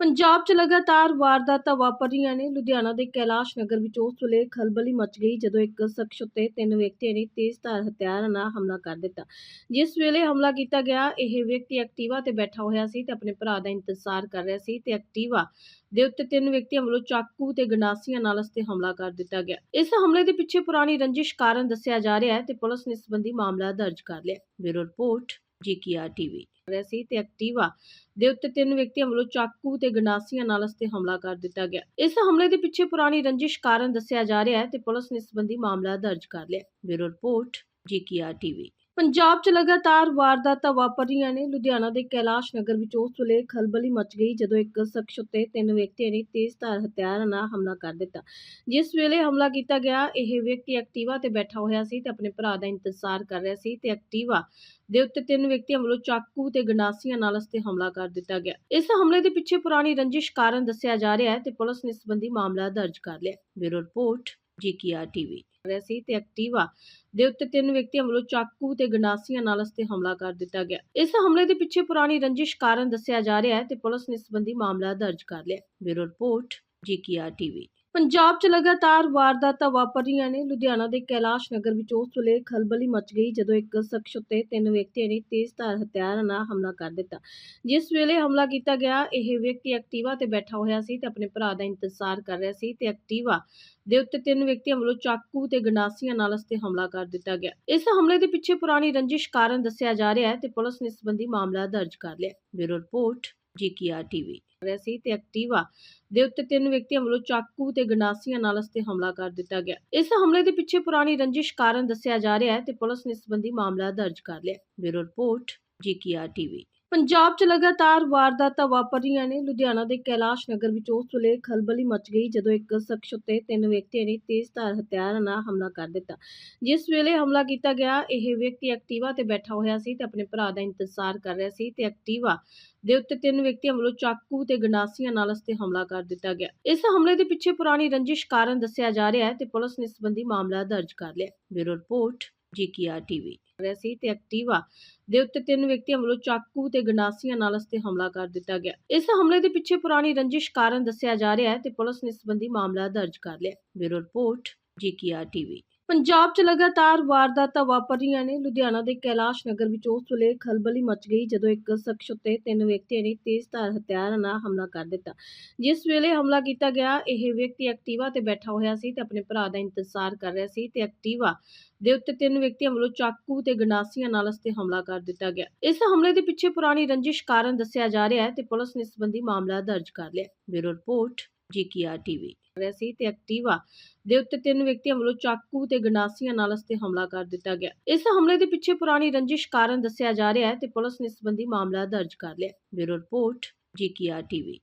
ਪੰਜਾਬ 'ਚ ਲਗਾਤਾਰ ਵਾਰਦਾਤਾਂ ਵਾਪਰ ਰਹੀਆਂ ਨੇ। ਲੁਧਿਆਣਾ ਦੇ ਕੈਲਾਸ਼ ਨਗਰ ਵਿੱਚ ਉਸ ਵੇਲੇ ਖਲਬਲੀ ਮਚ ਗਈ ਜਦੋਂ ਇੱਕ ਸ਼ਖਸ ਉੱਤੇ ਤਿੰਨ ਵਿਅਕਤੀਆਂ ਨੇ ਤੇਜ਼ਧਾਰ ਹਥਿਆਰਾਂ ਨਾਲ ਹਮਲਾ ਕਰ ਦਿੱਤਾ। ਜਿਸ ਵੇਲੇ ਹਮਲਾ ਕੀਤਾ ਗਿਆ, ਇਹ ਵਿਅਕਤੀ ਐਕਟਿਵਾ ਤੇ ਬੈਠਾ ਹੋਇਆ ਸੀ ਤੇ ਆਪਣੇ ਭਰਾ ਦਾ ਇੰਤਜ਼ਾਰ ਕਰ ਰਿਹਾ ਸੀ ਤੇ ਐਕਟਿਵਾ ਦੇ ਉੱਤੇ ਤਿੰਨ ਵਿਅਕਤੀਆਂ ਵੱਲੋਂ ਚਾਕੂ ਤੇ ਗੰਡਾਸੀਆਂ ਨਾਲ ਉਸ ਤੇ ਹਮਲਾ ਕਰ ਦਿੱਤਾ ਗਿਆ। ਇਸ ਹਮਲੇ ਦੇ ਪਿੱਛੇ ਪੁਰਾਣੀ ਰੰਜਿਸ਼ ਕਾਰਨ ਦੱਸਿਆ ਜਾ ਰਿਹਾ ਹੈ ਤੇ ਪੁਲਿਸ ਨੇ ਇਸ ਸੰਬੰਧੀ ਮਾਮਲਾ ਦਰਜ ਕਰ ਲਿਆ ਬਿਊਰੋ ਰਿਪੋਰਟ ਜੀਕੇਆਰ ਟੀਵੀ ਰਿਹਾ ਸੀ ਤੇ ਐਕਟਿਵਾ ਦੇ ਉੱਤੇ ਤਿੰਨ ਵਿਅਕਤੀਆਂ ਵੱਲੋਂ ਚਾਕੂ ਤੇ ਗੰਡਾਸੀਆਂ ਨਾਲ ਉਸ ਤੇ ਹਮਲਾ ਕਰ ਦਿੱਤਾ ਗਿਆ। ਇਸ ਹਮਲੇ ਦੇ ਪਿੱਛੇ ਪੁਰਾਣੀ ਰੰਜਿਸ਼ ਕਾਰਨ ਦੱਸਿਆ ਜਾ ਰਿਹਾ ਹੈ ਤੇ ਪੁਲਿਸ ਨੇ ਇਸ ਸੰਬੰਧੀ ਮਾਮਲਾ ਦਰਜ ਕਰ ਲਿਆ bureau report GKR TV Punjab 'ਚ ਲਗਾਤਾਰ ਵਾਰਦਾਤਾਂ ਵਾਪਰ ਰਹੀਆਂ ਨੇ। ਲੁਧਿਆਣਾ ਦੇ ਕੈਲਾਸ਼ ਨਗਰ ਵਿੱਚ ਉਸ ਵੇਲੇ ਖਲਬਲੀ ਮਚ ਗਈ ਜਦੋਂ ਇੱਕ ਸ਼ਖਸ ਉੱਤੇ ਤਿੰਨ ਵਿਅਕਤੀਆਂ ਨੇ ਤੇਜ਼ਧਾਰ ਹਥਿਆਰਾਂ ਨਾਲ ਹਮਲਾ ਕਰ ਦਿੱਤਾ। ਜਿਸ ਵੇਲੇ ਹਮਲਾ ਕੀਤਾ ਗਿਆ, ਇਹ ਵਿਅਕਤੀ ਐਕਟਿਵਾ ਤੇ ਬੈਠਾ ਹੋਇਆ ਸੀ ਤੇ ਆਪਣੇ ਭਰਾ ਦਾ ਇੰਤਜ਼ਾਰ ਕਰ ਰਿਹਾ ਸੀ ਤੇ ਐਕਟਿਵਾ ਦੇ ਉੱਤੇ ਤਿੰਨ ਵਿਅਕਤੀਆਂ ਵੱਲੋਂ ਚਾਕੂ ਤੇ ਗੰਡਾਸੀਆਂ ਨਾਲ ਉਸ ਤੇ ਹਮਲਾ ਕਰ ਦਿੱਤਾ ਗਿਆ। ਇਸ ਹਮਲੇ ਦੇ ਪਿੱਛੇ ਪੁਰਾਣੀ ਰੰਜਿਸ਼ ਕਾਰਨ ਦੱਸਿਆ ਜਾ ਰਿਹਾ ਹੈ ਤੇ ਪੁਲਿਸ ਨੇ ਇਸ ਸੰਬੰਧੀ ਮਾਮਲਾ ਦਰਜ ਕਰ ਲਿਆ ਬਿਊਰੋ ਰਿਪੋਰਟ, ਜੀਕੇਆਰ ਟੀਵੀ। ਰਿਹਾ ਸੀ ਤੇ ਐਕਟਿਵਾ ਦੇ ਉੱਤੇ ਤਿੰਨ ਵਿਅਕਤੀਆਂ ਵੱਲੋਂ ਚਾਕੂ ਤੇ ਗੰਡਾਸੀਆਂ ਨਾਲ ਇਸ ਤੇ ਹਮਲਾ ਕਰ ਦਿੱਤਾ ਗਿਆ। ਇਸ ਹਮਲੇ ਦੇ ਪਿੱਛੇ ਪੁਰਾਣੀ ਰੰਜਿਸ਼ ਕਾਰਨ ਦੱਸਿਆ ਜਾ ਰਿਹਾ ਹੈ ਤੇ ਪੁਲਿਸ ਨੇ ਇਸ ਸੰਬੰਧੀ ਮਾਮਲਾ ਦਰਜ ਕਰ ਲਿਆ bureau report GKR TV. Punjab 'ਚ ਲਗਾਤਾਰ ਵਾਰਦਾਤਾਂ ਵਾਪਰ ਰਹੀਆਂ ਨੇ। ਲੁਧਿਆਣਾ ਦੇ ਕੈਲਾਸ਼ ਨਗਰ ਵਿੱਚ ਉਸ ਵੇਲੇ ਖਲਬਲੀ ਮਚ ਗਈ ਜਦੋਂ ਇੱਕ ਸ਼ਖਸ ਉੱਤੇ ਤਿੰਨ ਵਿਅਕਤੀਆਂ ਨੇ ਤੇਜ਼ਧਾਰ ਹਥਿਆਰਾਂ ਨਾਲ ਹਮਲਾ ਕਰ ਦਿੱਤਾ। ਜਿਸ ਵੇਲੇ ਹਮਲਾ ਕੀਤਾ ਗਿਆ, ਇਹ ਵਿਅਕਤੀ ਐਕਟਿਵਾ ਤੇ ਬੈਠਾ ਹੋਇਆ ਸੀ ਤੇ ਆਪਣੇ ਭਰਾ ਦਾ ਇੰਤਜ਼ਾਰ ਕਰ ਰਿਹਾ ਸੀ ਤੇ ਐਕਟਿਵਾ ਦੇ ਉੱਤੇ ਤਿੰਨ ਵਿਅਕਤੀਆਂ ਵੱਲੋਂ ਚਾਕੂ ਤੇ ਗੰਡਾਸੀਆਂ ਨਾਲ ਉਸ ਤੇ ਹਮਲਾ ਕਰ ਦਿੱਤਾ ਗਿਆ। ਇਸ ਹਮਲੇ ਦੇ ਪਿੱਛੇ ਪੁਰਾਣੀ ਰੰਜਿਸ਼ ਕਾਰਨ ਦੱਸਿਆ ਜਾ ਰਿਹਾ ਹੈ ਤੇ ਪੁਲਿਸ ਨੇ ਇਸ ਸੰਬੰਧੀ ਮਾਮਲਾ ਦਰਜ ਕਰ ਲਿਆ ਬਿਊਰੋ ਰਿਪੋਰਟ, ਜੀਕੇਆਰ ਟੀਵੀ। ਰਿਹਾ ਸੀ ਤੇ ਐਕਟਿਵਾ ਦੇ ਉੱਤੇ ਤਿੰਨ ਵਿਅਕਤੀਆਂ ਵੱਲੋਂ ਚਾਕੂ ਤੇ ਗੰਡਾਸੀਆਂ ਨਾਲ ਉਸ ਤੇ ਹਮਲਾ ਕਰ ਦਿੱਤਾ ਗਿਆ। ਇਸ ਹਮਲੇ ਦੇ ਪਿੱਛੇ ਪੁਰਾਣੀ ਰੰਜਿਸ਼ ਕਾਰਨ ਦੱਸਿਆ ਜਾ ਰਿਹਾ ਹੈ ਤੇ ਪੁਲਿਸ ਨੇ ਇਸ ਸੰਬੰਧੀ ਮਾਮਲਾ ਦਰਜ ਕਰ ਲਿਆ bureau report GKR TV. Punjab 'ਚ ਲਗਾਤਾਰ ਵਾਰਦਾਤਾਂ ਵਾਪਰ ਰਹੀਆਂ ਨੇ। ਲੁਧਿਆਣਾ ਦੇ ਕੈਲਾਸ਼ ਨਗਰ ਵਿੱਚ ਉਸ ਵੇਲੇ ਖਲਬਲੀ ਮਚ ਗਈ ਜਦੋਂ ਇੱਕ ਸ਼ਖਸ ਉੱਤੇ ਤਿੰਨ ਵਿਅਕਤੀਆਂ ਨੇ ਤੇਜ਼ਧਾਰ ਹਥਿਆਰਾਂ ਨਾਲ ਹਮਲਾ ਕਰ ਦਿੱਤਾ। ਜਿਸ ਵੇਲੇ ਹਮਲਾ ਕੀਤਾ ਗਿਆ, ਇਹ ਵਿਅਕਤੀ ਐਕਟਿਵਾ ਤੇ ਬੈਠਾ ਹੋਇਆ ਸੀ ਤੇ ਆਪਣੇ ਭਰਾ ਦਾ ਇੰਤਜ਼ਾਰ ਕਰ ਰਿਹਾ ਸੀ ਤੇ ਐਕਟਿਵਾ ਦੇ ਉੱਤੇ ਤਿੰਨ ਵਿਅਕਤੀਆਂ ਵੱਲੋਂ ਚਾਕੂ ਤੇ ਗੰਡਾਸੀਆਂ ਨਾਲ ਉਸ ਤੇ ਹਮਲਾ ਕਰ ਦਿੱਤਾ ਗਿਆ। ਇਸ ਹਮਲੇ ਦੇ ਪਿੱਛੇ ਪੁਰਾਣੀ ਰੰਜਿਸ਼ ਕਾਰਨ ਦੱਸਿਆ ਜਾ ਰਿਹਾ ਹੈ ਤੇ ਪੁਲਿਸ ਨੇ ਇਸ ਸੰਬੰਧੀ ਮਾਮਲਾ ਦਰਜ ਕਰ ਲਿਆ ਬਿਊਰੋ ਰਿਪੋਰਟ ਜੀਕੇਆਰ ਟੀਵੀ। ਰਿਹਾ ਸੀ ਤੇ ਐਕਟਿਵਾ ਦੇ ਉੱਤੇ ਤਿੰਨ ਵਿਅਕਤੀਆਂ ਵੱਲੋਂ ਚਾਕੂ ਤੇ ਗੰਡਾਸੀਆਂ ਨਾਲ ਉਸ ਤੇ ਹਮਲਾ ਕਰ ਦਿੱਤਾ ਗਿਆ। ਇਸ ਹਮਲੇ ਦੇ ਪਿੱਛੇ ਪੁਰਾਣੀ ਰੰਜਿਸ਼ ਕਾਰਨ ਦੱਸਿਆ ਜਾ ਰਿਹਾ ਹੈ ਤੇ ਪੁਲਿਸ ਨੇ ਇਸ ਸੰਬੰਧੀ ਮਾਮਲਾ ਦਰਜ ਕਰ ਲਿਆ bureau report GKR TV. Punjab 'ਚ ਲਗਾਤਾਰ ਵਾਰਦਾਤਾਂ ਵਾਪਰ ਰਹੀਆਂ ਨੇ। ਲੁਧਿਆਣਾ ਦੇ ਕੈਲਾਸ਼ ਨਗਰ ਵਿੱਚ ਉਸ ਵੇਲੇ ਖਲਬਲੀ ਮਚ ਗਈ ਜਦੋਂ ਇੱਕ ਸ਼ਖਸ ਉੱਤੇ ਤਿੰਨ ਵਿਅਕਤੀਆਂ ਨੇ ਤੇਜ਼ਧਾਰ ਹਥਿਆਰਾਂ ਨਾਲ ਹਮਲਾ ਕਰ ਦਿੱਤਾ। ਜਿਸ ਵੇਲੇ ਹਮਲਾ ਕੀਤਾ ਗਿਆ, ਇਹ ਵਿਅਕਤੀ ਐਕਟਿਵਾ ਤੇ ਬੈਠਾ ਹੋਇਆ ਸੀ ਤੇ ਆਪਣੇ ਭਰਾ ਦਾ ਇੰਤਜ਼ਾਰ ਕਰ ਰਿਹਾ ਸੀ ਤੇ ਐਕਟਿਵਾ ਦੇ ਉੱਤੇ ਤਿੰਨ ਵਿਅਕਤੀਆਂ ਵੱਲੋਂ ਚਾਕੂ ਤੇ ਗੰਡਾਸੀਆਂ ਨਾਲ ਉਸ ਤੇ ਹਮਲਾ ਕਰ ਦਿੱਤਾ ਗਿਆ। ਇਸ ਹਮਲੇ ਦੇ ਪਿੱਛੇ ਪੁਰਾਣੀ ਰੰਜਿਸ਼ ਕਾਰਨ ਦੱਸਿਆ ਜਾ ਰਿਹਾ ਹੈ ਤੇ ਪੁਲਿਸ ਨੇ ਇਸ ਸੰਬੰਧੀ ਮਾਮਲਾ ਦਰਜ ਕਰ ਲਿਆ ਬਿਊਰੋ ਰਿਪੋਰਟ ਜੀਕੇਆਰ ਟੀਵੀ। ਰਿਹਾ ਸੀ ਤੇ ਐਕਟਿਵਾ ਦੇ ਉੱਤੇ ਤਿੰਨ ਵਿਅਕਤੀਆਂ ਵੱਲੋਂ ਚਾਕੂ ਤੇ ਗੰਡਾਸੀਆਂ ਨਾਲ ਉਸ ਤੇ ਹਮਲਾ ਕਰ ਦਿੱਤਾ ਗਿਆ। ਇਸ ਹਮਲੇ ਦੇ ਪਿੱਛੇ ਪੁਰਾਣੀ ਰੰਜਿਸ਼ ਕਾਰਨ ਦੱਸਿਆ ਜਾ ਰਿਹਾ ਹੈ ਤੇ ਪੁਲਿਸ ਨੇ ਇਸ ਸੰਬੰਧੀ ਮਾਮਲਾ ਦਰਜ ਕਰ ਲਿਆ ਬਿਊਰੋ ਰਿਪੋਰਟ ਜੀਕੇਆਰ ਟੀਵੀ।